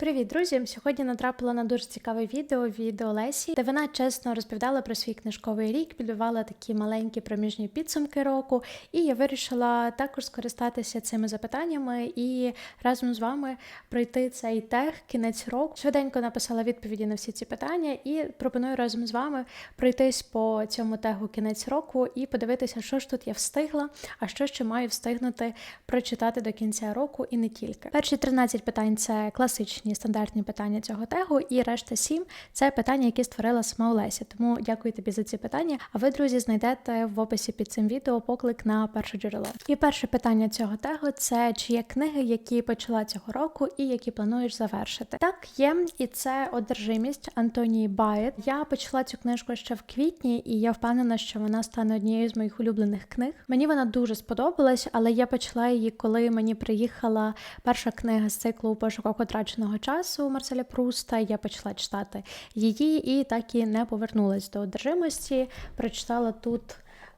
Привіт, друзі! Сьогодні натрапила на дуже цікаве відео від Олесі, де вона чесно розповідала про свій книжковий рік, підбивала такі маленькі проміжні підсумки року. І я вирішила також скористатися цими запитаннями і разом з вами пройти цей тег кінець року. Швиденько написала відповіді на всі ці питання, і пропоную разом з вами пройтись по цьому тегу кінець року і подивитися, що ж тут я встигла, а що ще маю встигнути прочитати до кінця року, і не тільки. Перші 13 питань це класичні стандартні питання цього тегу, і решта 7 – це питання, які створила сама Олеся. Тому дякую тобі за ці питання. А ви, друзі, знайдете в описі під цим відео поклик на перше джерело. І перше питання цього тегу це чи є книги, які почала цього року і які плануєш завершити. Так, є, і це одержимість Антонії Байет. Я почала цю книжку ще в квітні, і я впевнена, що вона стане однією з моїх улюблених книг. Мені вона дуже сподобалась, але я почала її, коли мені приїхала перша книга з циклу пошуках утраченого часу Марселя Пруста. Я почала читати її і так і не повернулася до одержимості. Прочитала тут.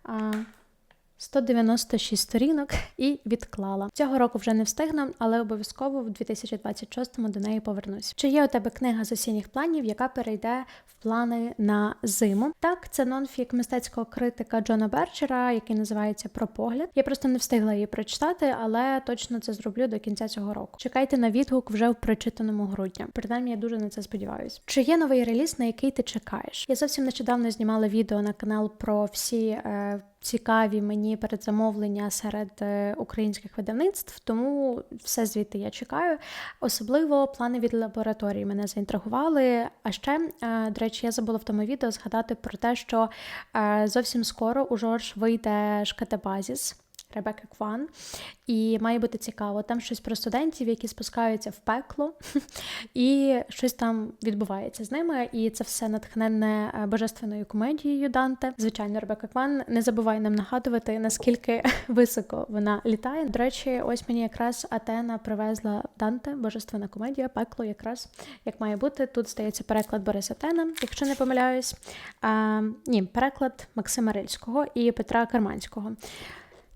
А... 196 сторінок і відклала. Цього року вже не встигну, але обов'язково в 2026-му до неї повернусь. Чи є у тебе книга з осінніх планів, яка перейде в плани на зиму? Так, це нонфік мистецького критика Джона Берчера, який називається Про погляд. Я просто не встигла її прочитати, але точно це зроблю до кінця цього року. Чекайте на відгук вже в прочитаному грудні. Принаймні, я дуже на це сподіваюся. Чи є новий реліз, на який ти чекаєш? Я зовсім нещодавно знімала відео на канал про всі. Е, цікаві мені передзамовлення серед е, українських видавництв, тому все звідти я чекаю. Особливо плани від лабораторії мене заінтригували. А ще, е, до речі, я забула в тому відео згадати про те, що е, зовсім скоро у Жорж вийде шкатебазіс. Ребекка Кван, і має бути цікаво. Там щось про студентів, які спускаються в пекло, і щось там відбувається з ними. І це все натхненне е, божественною комедією Данте. Звичайно, Ребекка Кван не забуває нам нагадувати, наскільки високо вона літає. До речі, ось мені якраз Атена привезла Данте, божественна комедія, пекло, якраз як має бути. Тут стається переклад Бориса Тена, якщо не помиляюсь. А, Ні, переклад Максима Рильського і Петра Карманського.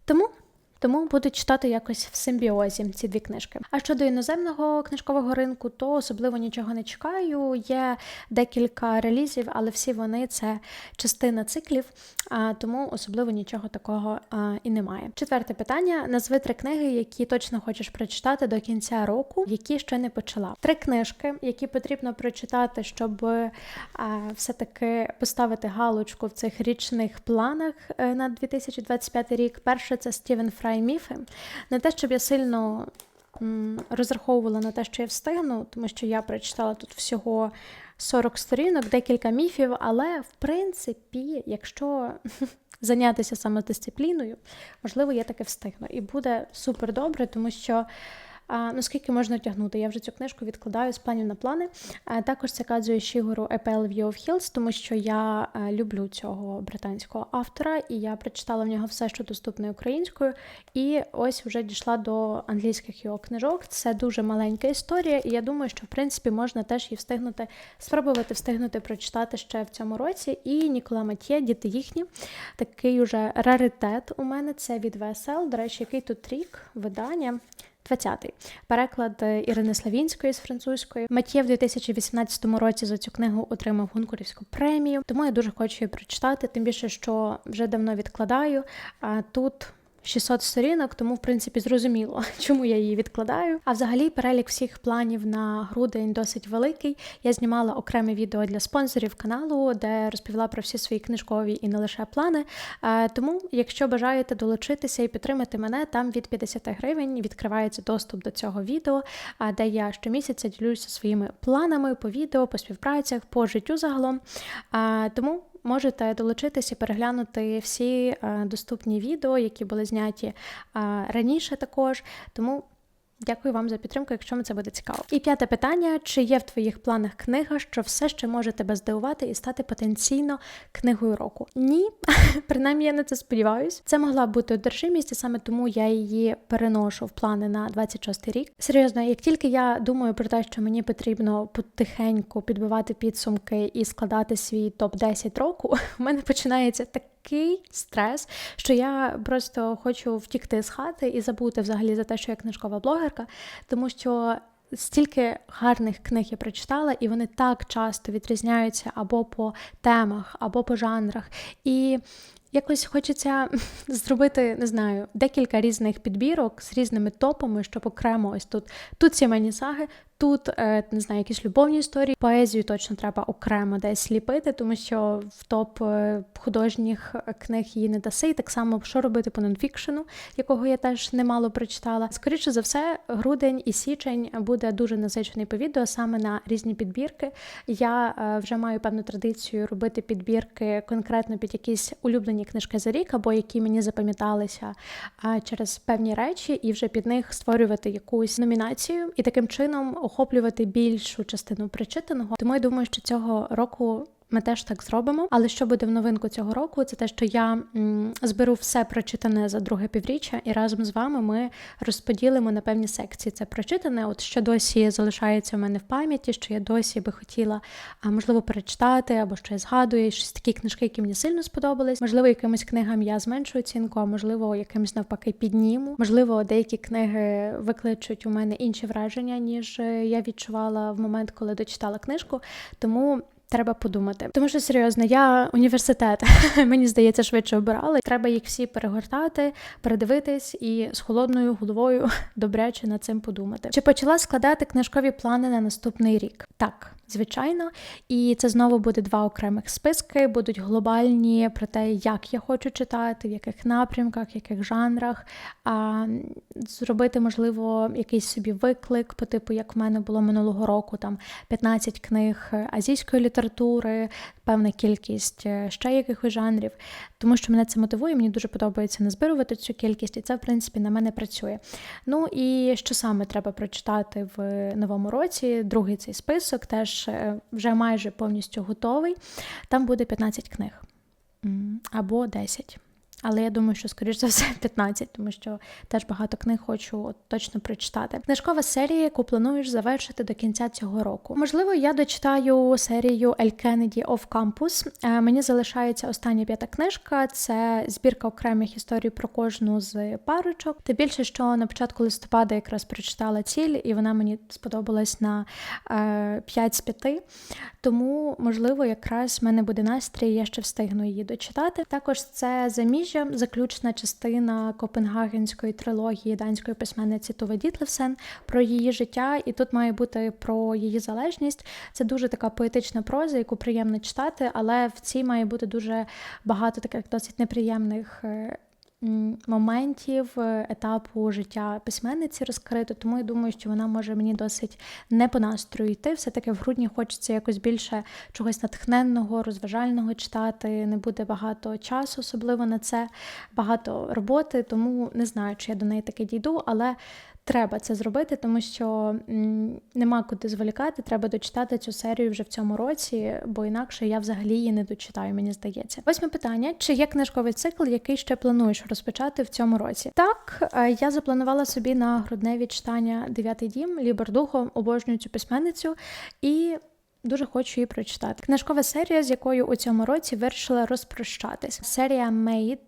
Тому тому буду читати якось в симбіозі ці дві книжки. А щодо іноземного книжкового ринку, то особливо нічого не чекаю. Є декілька релізів, але всі вони це частина циклів, а тому особливо нічого такого і немає. Четверте питання: назви три книги, які точно хочеш прочитати до кінця року, які ще не почала. Три книжки, які потрібно прочитати, щоб все-таки поставити галочку в цих річних планах е, на 2025 рік. Перше це Стівен Фрай і міфи. Не те, щоб я сильно розраховувала на те, що я встигну, тому що я прочитала тут всього 40 сторінок, декілька міфів, але в принципі, якщо зайнятися самодисципліною, можливо, я таки встигну. І буде супер добре, тому що. А, ну, можна тягнути? Я вже цю книжку відкладаю з планів на плани. Також це казує Шігору Apple View of Hills, тому що я люблю цього британського автора, і я прочитала в нього все, що доступне українською. І ось вже дійшла до англійських його книжок. Це дуже маленька історія, і я думаю, що в принципі можна теж її встигнути, спробувати встигнути прочитати ще в цьому році. І Нікола Матє, діти їхні. Такий уже раритет у мене це від ВСЛ. До речі, який тут рік видання. 20-й. переклад е, Ірини Славінської з французької. Матьє в 2018 році за цю книгу отримав гонкурівську премію, тому я дуже хочу її прочитати. Тим більше, що вже давно відкладаю. А тут 600 сторінок, тому в принципі зрозуміло, чому я її відкладаю. А взагалі перелік всіх планів на грудень досить великий. Я знімала окреме відео для спонсорів каналу, де розповіла про всі свої книжкові і не лише плани. Тому, якщо бажаєте долучитися і підтримати мене, там від 50 гривень відкривається доступ до цього відео, де я щомісяця ділюся своїми планами по відео, по співпрацях, по життю загалом. Тому можете долучитися і переглянути всі е, доступні відео, які були зняті е, раніше також. Тому Дякую вам за підтримку, якщо вам це буде цікаво. І п'яте питання: чи є в твоїх планах книга, що все ще може тебе здивувати і стати потенційно книгою року? Ні, принаймні я на це сподіваюся. Це могла бути одержимість, і саме тому я її переношу в плани на 26 рік. Серйозно, як тільки я думаю про те, що мені потрібно потихеньку підбивати підсумки і складати свій топ 10 року, у мене починається так такий стрес, що я просто хочу втікти з хати і забути взагалі за те, що я книжкова блогерка, тому що стільки гарних книг я прочитала, і вони так часто відрізняються або по темах, або по жанрах. І якось хочеться зробити, не знаю, декілька різних підбірок з різними топами, щоб окремо ось тут тут сімейні саги, тут е, не знаю, якісь любовні історії. Поезію точно треба окремо десь ліпити, тому що в топ е, художніх книг її не даси. І так само, що робити по нонфікшену, якого я теж немало прочитала. Скоріше за все, грудень і січень буде дуже насичений по відео саме на різні підбірки. Я е, вже маю певну традицію робити підбірки конкретно під якісь улюблені книжки за рік, або які мені запам'яталися через певні речі, і вже під них створювати якусь номінацію і таким чином охоплювати більшу частину причитаного. Тому я думаю, що цього року ми теж так зробимо. Але що буде в новинку цього року? Це те, що я зберу все прочитане за друге півріччя, і разом з вами ми розподілимо на певні секції. Це прочитане, от що досі залишається в мене в пам'яті, що я досі би хотіла можливо перечитати, або що я згадую, щось такі книжки, які мені сильно сподобались. Можливо, якимось книгам я зменшу оцінку, а можливо, якимось навпаки підніму. Можливо, деякі книги викличуть у мене інші враження, ніж я відчувала в момент, коли дочитала книжку. Тому. Треба подумати, тому що серйозно, я університет мені здається швидше обирала. Треба їх всі перегортати, передивитись і з холодною головою добряче над цим подумати. Чи почала складати книжкові плани на наступний рік? Так звичайно. І це знову буде два окремих списки, будуть глобальні про те, як я хочу читати, в яких напрямках, в яких жанрах. А, Зробити, можливо, якийсь собі виклик, по типу, як в мене було минулого року, там 15 книг азійської літератури, певна кількість е, ще якихось жанрів, тому що мене це мотивує, мені дуже подобається назбирувати цю кількість, і це, в принципі, на мене працює. Ну і що саме треба прочитати в новому році? Другий цей список теж е, вже майже повністю готовий. Там буде 15 книг або 10. Але я думаю, що, скоріш за все, 15, тому що теж багато книг хочу от, точно прочитати. Книжкова серія, яку плануєш завершити до кінця цього року. Можливо, я дочитаю серію El Kennedy of Campus. Мені залишається остання п'ята книжка. Це збірка окремих історій про кожну з парочок. Тим більше, що на початку листопада якраз прочитала ціль, і вона мені сподобалась на е, 5 з 5. Тому, можливо, якраз в мене буде настрій, я ще встигну її дочитати. Також це заміж. Запоріжжя, заключна частина Копенгагенської трилогії данської письменниці Туве Дітлевсен про її життя, і тут має бути про її залежність. Це дуже така поетична проза, яку приємно читати, але в цій має бути дуже багато таких досить неприємних е, моментів е, етапу життя письменниці розкрито, тому я думаю, що вона може мені досить не по настрою йти. Все-таки в грудні хочеться якось більше чогось натхненного, розважального читати. Не буде багато часу, особливо на це, багато роботи, тому не знаю, чи я до неї таки дійду, але Треба це зробити, тому що нема куди зволікати. Треба дочитати цю серію вже в цьому році, бо інакше я взагалі її не дочитаю, мені здається. Восьме питання: чи є книжковий цикл, який ще плануєш розпочати в цьому році? Так, е, я запланувала собі на грудневі читання Дев'ятий дім Лібердухо, обожнюю цю письменницю і. Дуже хочу її прочитати. Книжкова серія, з якою у цьому році вирішила розпрощатись. Серія Мейт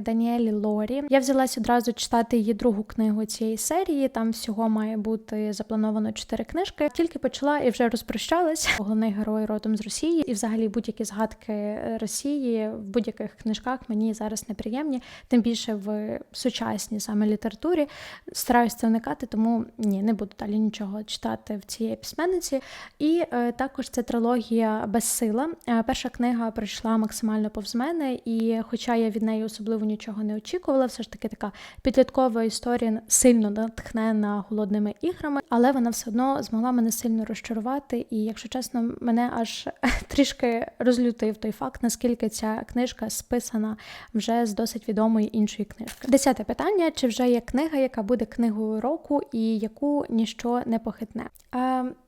Даніелі Лорі. Я взялась одразу читати її другу книгу цієї серії. Там всього має бути заплановано чотири книжки. Тільки почала і вже розпрощалась. Головний герой родом з Росії, і взагалі будь-які згадки Росії в будь-яких книжках мені зараз неприємні, тим більше в сучасній саме літературі. Стараюсь це уникати, тому ні, не буду далі нічого читати в цієї письменниці. І е, так також це трилогія Безсила. Е, перша книга прийшла максимально повз мене, і, хоча я від неї особливо нічого не очікувала, все ж таки така підліткова історія сильно натхнена голодними іграми, але вона все одно змогла мене сильно розчарувати. І, якщо чесно, мене аж трішки розлютив той факт, наскільки ця книжка списана вже з досить відомої іншої книжки. Десяте питання: чи вже є книга, яка буде книгою року, і яку ніщо не похитне?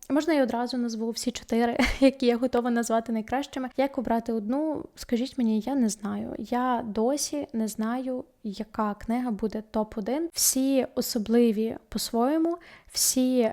Можна я одразу назву всі чотири, які я готова назвати найкращими. Як обрати одну? Скажіть мені, я не знаю. Я досі не знаю, яка книга буде топ-1. Всі особливі по-своєму, всі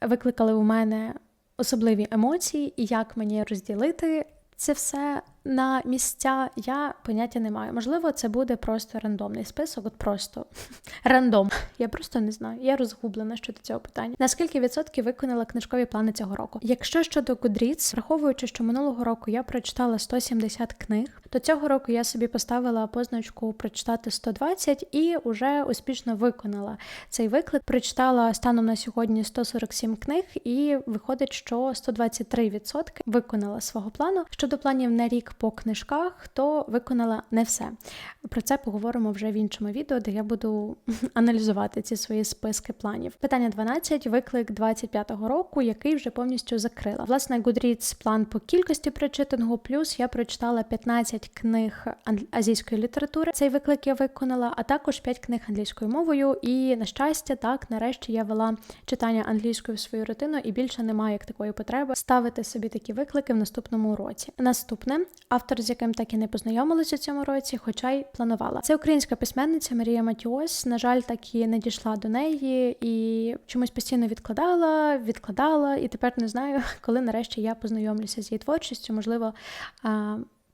викликали у мене особливі емоції, і як мені розділити це все на місця я поняття не маю. Можливо, це буде просто рандомний список, от просто рандом. Я просто не знаю. Я розгублена щодо цього питання. Наскільки відсотків виконала книжкові плани цього року? Якщо щодо Goodreads, враховуючи, що минулого року я прочитала 170 книг, то цього року я собі поставила позначку прочитати 120 і вже успішно виконала цей виклик. Прочитала станом на сьогодні 147 книг, і виходить, що 123% виконала свого плану. Щодо планів на рік по книжках, то виконала не все. Про це поговоримо вже в іншому відео, де я буду аналізувати ці свої списки планів. Питання 12. Виклик 25-го року, який вже повністю закрила. Власне, Goodreads план по кількості прочитаного, плюс я прочитала 15 книг азійської літератури. Цей виклик я виконала, а також 5 книг англійською мовою. І на щастя, так нарешті я вела читання англійською в свою рутину, і більше немає як такої потреби ставити собі такі виклики в наступному році. Наступне автор, з яким так і не познайомилася у цьому році, хоча й планувала. Це українська письменниця Марія Матіос. На жаль, так і не дійшла до неї і чомусь постійно відкладала, відкладала, і тепер не знаю, коли нарешті я познайомлюся з її творчістю. Можливо.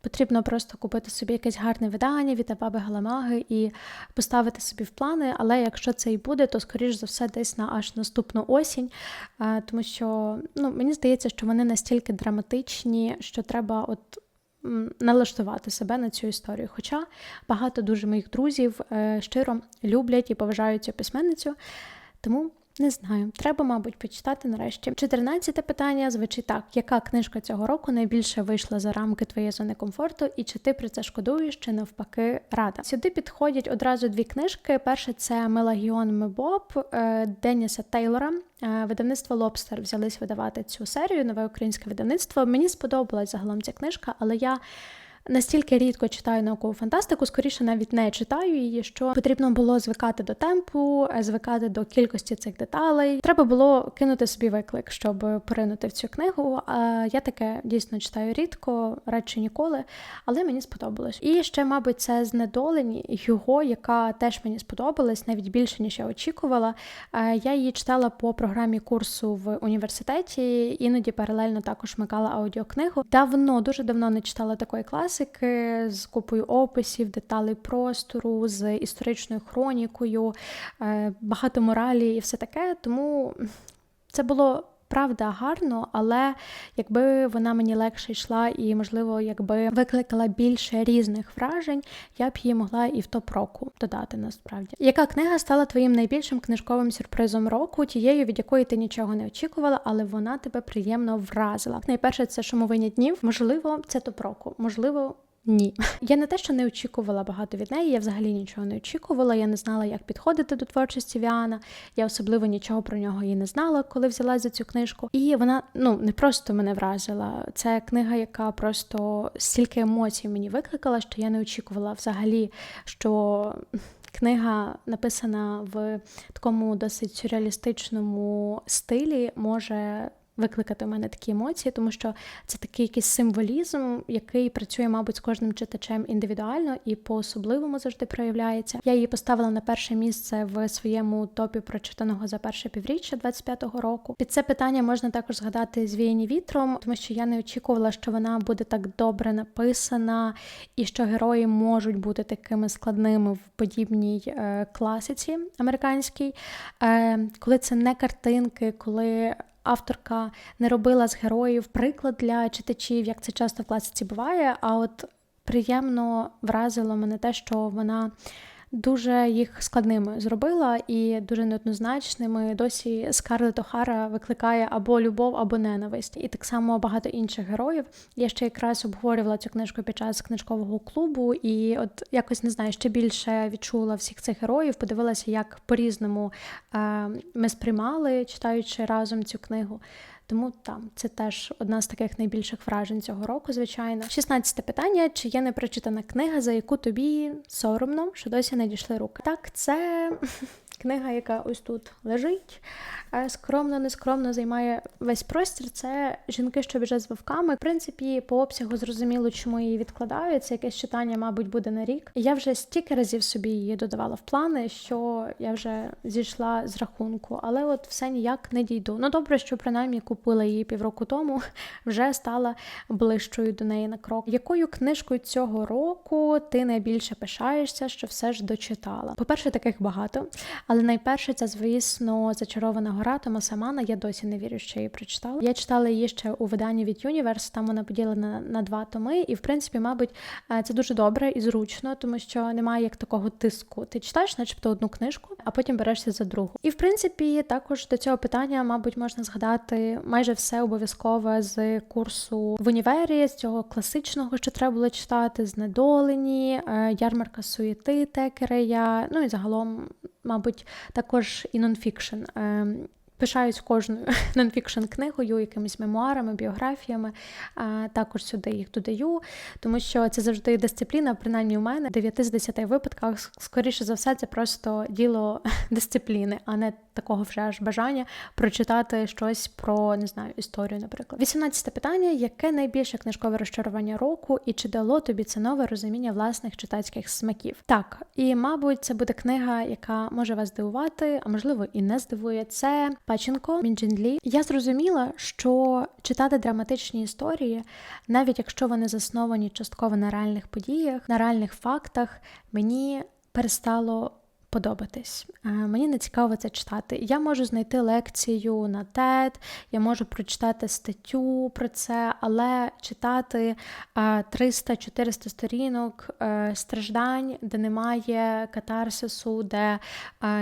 Потрібно просто купити собі якесь гарне видання від Абаби Галамаги і поставити собі в плани. Але якщо це і буде, то скоріш за все десь на аж наступну осінь, тому що ну, мені здається, що вони настільки драматичні, що треба от. Налаштувати себе на цю історію. Хоча багато дуже моїх друзів е, щиро люблять і поважають цю письменницю, тому не знаю, треба, мабуть, почитати нарешті. 14 питання звучить так: яка книжка цього року найбільше вийшла за рамки твоєї зони комфорту, і чи ти про це шкодуєш, чи навпаки рада? Сюди підходять одразу дві книжки. Перше це Мелагіон Мебоб е, Деніса Тейлора. Е, Видавництво Лобстер взялись видавати цю серію, нове українське видавництво. Мені сподобалась загалом ця книжка, але я. Настільки рідко читаю наукову фантастику, скоріше навіть не читаю її, що потрібно було звикати до темпу, е, звикати до кількості цих деталей. Треба було кинути собі виклик, щоб поринути в цю книгу. Я таке дійсно читаю рідко, радше ніколи, але мені сподобалось. І ще, мабуть, це знедолені його, яка теж мені сподобалась, навіть більше ніж я очікувала. Е, Я її читала по програмі курсу в університеті, іноді паралельно також вмикала аудіокнигу. Давно, дуже давно не читала такої класики з купою описів, деталей простору, з історичною хронікою, е, багато моралі і все таке. Тому це було. Правда, гарно, але якби вона мені легше йшла, і, можливо, якби викликала більше різних вражень, я б її могла і в топ року додати насправді. Яка книга стала твоїм найбільшим книжковим сюрпризом року, тією, від якої ти нічого не очікувала, але вона тебе приємно вразила? Найперше, це шумовиня днів. Можливо, це топ року, можливо. Ні, я не те, що не очікувала багато від неї, я взагалі нічого не очікувала. Я не знала, як підходити до творчості Віана. Я особливо нічого про нього і не знала, коли взялась за цю книжку. І вона ну не просто мене вразила. Це книга, яка просто стільки емоцій мені викликала, що я не очікувала взагалі, що. Книга написана в такому досить сюрреалістичному стилі, може викликати у мене такі емоції, тому що це такий якийсь символізм, який працює, мабуть, з кожним читачем індивідуально і по-особливому завжди проявляється. Я її поставила на перше місце в своєму топі прочитаного за перше півріччя 25-го року. Під це питання можна також згадати звіяні вітром, тому що я не очікувала, що вона буде так добре написана, і що герої можуть бути такими складними в подібній е, класиці американській, е, коли це не картинки, коли авторка не робила з героїв приклад для читачів, як це часто в класиці буває. А от приємно вразило мене те, що вона дуже їх складними зробила і дуже неоднозначними. Досі Скарлет Охара викликає або любов, або ненависть. І так само багато інших героїв. Я ще якраз обговорювала цю книжку під час книжкового клубу, і от якось не знаю, ще більше відчула всіх цих героїв, подивилася, як по-різному е, ми сприймали, читаючи разом цю книгу. Тому там це теж одна з таких найбільших вражень цього року, звичайно. 16 питання: чи є непрочитана книга, за яку тобі соромно, що досі не дійшли руки? Так, це Книга, яка ось тут лежить, е, скромно, нескромно займає весь простір. Це жінки, що біжать з вовками. В принципі, по обсягу зрозуміло, чому її відкладають. Це якесь читання, мабуть, буде на рік. Я вже стільки разів собі її додавала в плани, що я вже зійшла з рахунку, але от все ніяк не дійду. Ну добре, що принаймні купила її півроку тому, вже стала ближчою до неї на крок. Якою книжкою цього року ти найбільше пишаєшся, що все ж дочитала? По-перше, таких багато. Але найперше це, звісно, зачарована гора Томаса Мана. Я досі не вірю, що її прочитала. Я читала її ще у виданні від Universe, там вона поділена на два томи, і в принципі, мабуть, е, це дуже добре і зручно, тому що немає як такого тиску. Ти читаєш, начебто, одну книжку, а потім берешся за другу. І в принципі, також до цього питання, мабуть, можна згадати майже все обов'язкове з курсу в універі, з цього класичного, що треба було читати, знедолені, е, ярмарка суєти Текерея, ну і загалом мабуть, також і нонфікшн. Пишаюсь кожною нонфікшн книгою, якимись мемуарами, біографіями. А також сюди їх додаю, тому що це завжди дисципліна, принаймні у мене 9 з 10 випадках, скоріше за все, це просто діло дисципліни, а не такого вже аж бажання прочитати щось про не знаю історію, наприклад. 18 питання: яке найбільше книжкове розчарування року, і чи дало тобі це нове розуміння власних читацьких смаків? Так, і мабуть, це буде книга, яка може вас здивувати, а можливо і не здивує. Це Паченко Мінджінлі. Я зрозуміла, що читати драматичні історії, навіть якщо вони засновані частково на реальних подіях, на реальних фактах, мені перестало подобатись. Е, мені не цікаво це читати. Я можу знайти лекцію на TED, я можу прочитати статтю про це, але читати 300-400 е, сторінок е, страждань, де немає катарсису, де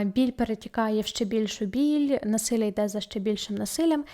біль перетікає в ще більшу біль, насилля йде за ще більшим насиллям.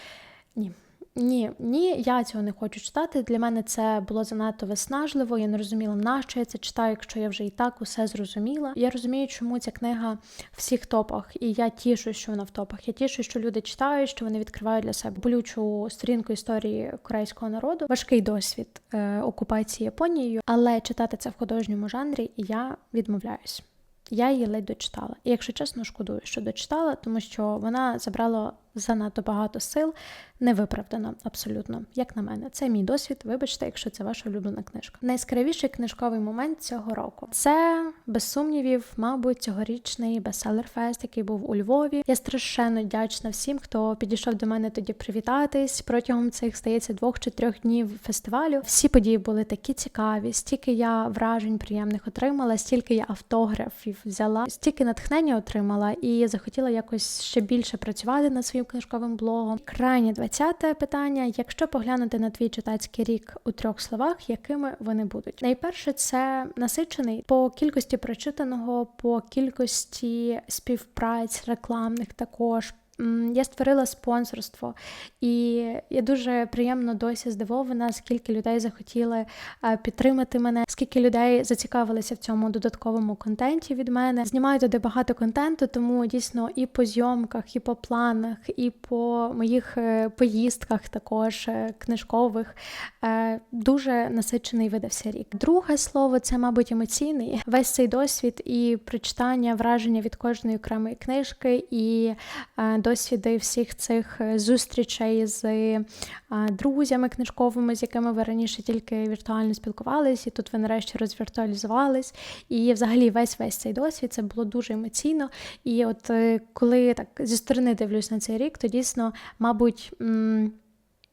Ні. Ні, ні, я цього не хочу читати. Для мене це було занадто виснажливо. Я не розуміла, на що я це читаю, якщо я вже і так усе зрозуміла. Я розумію, чому ця книга в всіх топах, і я тішу, що вона в топах. Я тішу, що люди читають, що вони відкривають для себе болючу сторінку історії корейського народу. Важкий досвід е, окупації Японією, але читати це в художньому жанрі я відмовляюсь. Я її ледь дочитала. І якщо чесно, шкодую, що дочитала, тому що вона забрала занадто багато сил, невиправдано абсолютно, як на мене. Це мій досвід. Вибачте, якщо це ваша улюблена книжка. Найскравіший книжковий момент цього року це без сумнівів, мабуть, цьогорічний бестселер-фест, який був у Львові. Я страшенно вдячна всім, хто підійшов до мене тоді привітатись протягом цих здається двох чи трьох днів фестивалю. Всі події були такі цікаві, стільки я вражень приємних отримала, стільки я автографів взяла, стільки натхнення отримала і захотіла якось ще більше працювати над своїм книжковим блогом. Крайнє 20 питання: якщо поглянути на твій читацький рік у трьох словах, якими вони будуть? Найперше, це насичений по кількості прочитаного, по кількості співпраць рекламних також я створила спонсорство, і я дуже приємно досі здивована, скільки людей захотіли е, підтримати мене, скільки людей зацікавилися в цьому додатковому контенті від мене. Знімаю туди багато контенту, тому дійсно і по зйомках, і по планах, і по моїх е, поїздках, також е, книжкових. Дуже насичений видався рік. Друге слово це, мабуть, емоційний. Весь цей досвід і прочитання, враження від кожної окремої книжки і до досвіди всіх цих е, зустрічей з е, друзями книжковими, з якими ви раніше тільки віртуально спілкувалися, і тут ви нарешті розвіртуалізувались. І взагалі весь весь цей досвід це було дуже емоційно. І от е, коли так зі сторони дивлюсь на цей рік, то дійсно, мабуть.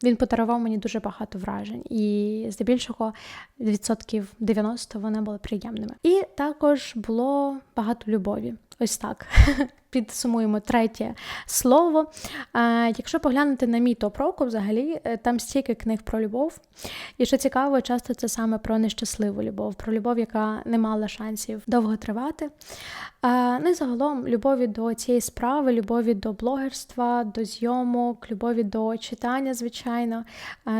Він подарував мені дуже багато вражень, і здебільшого відсотків 90 вони були приємними. І також було багато любові. Ось так підсумуємо третє слово. Якщо поглянути на мій топ року, взагалі е, там стільки книг про любов. І що цікаво, часто це саме про нещасливу любов, про любов, яка не мала шансів довго тривати. Ну і загалом любові до цієї справи, любові до блогерства, до зйомок, любові до читання, звичайно,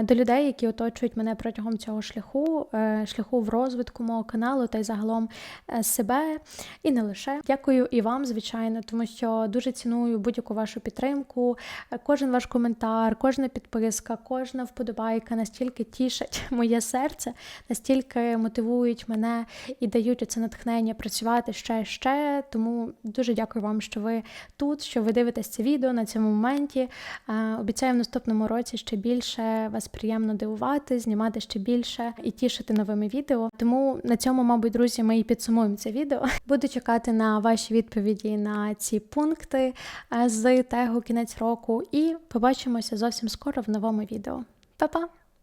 до людей, які оточують мене протягом цього шляху, е, шляху в розвитку мого каналу та й загалом е, себе і не лише. Дякую і вам, звичайно, тому тому що дуже ціную будь-яку вашу підтримку, кожен ваш коментар, кожна підписка, кожна вподобайка настільки тішать моє серце, настільки мотивують мене і дають оце натхнення працювати ще ще. Тому дуже дякую вам, що ви тут, що ви дивитесь це відео на цьому моменті. Е, Обіцяю в наступному році ще більше вас приємно дивувати, знімати ще більше і тішити новими відео. Тому на цьому, мабуть, друзі, ми і підсумуємо це відео. Буду чекати на ваші відповіді на ці пункти е, з тегу кінець року, і побачимося зовсім скоро в новому відео. Па-па!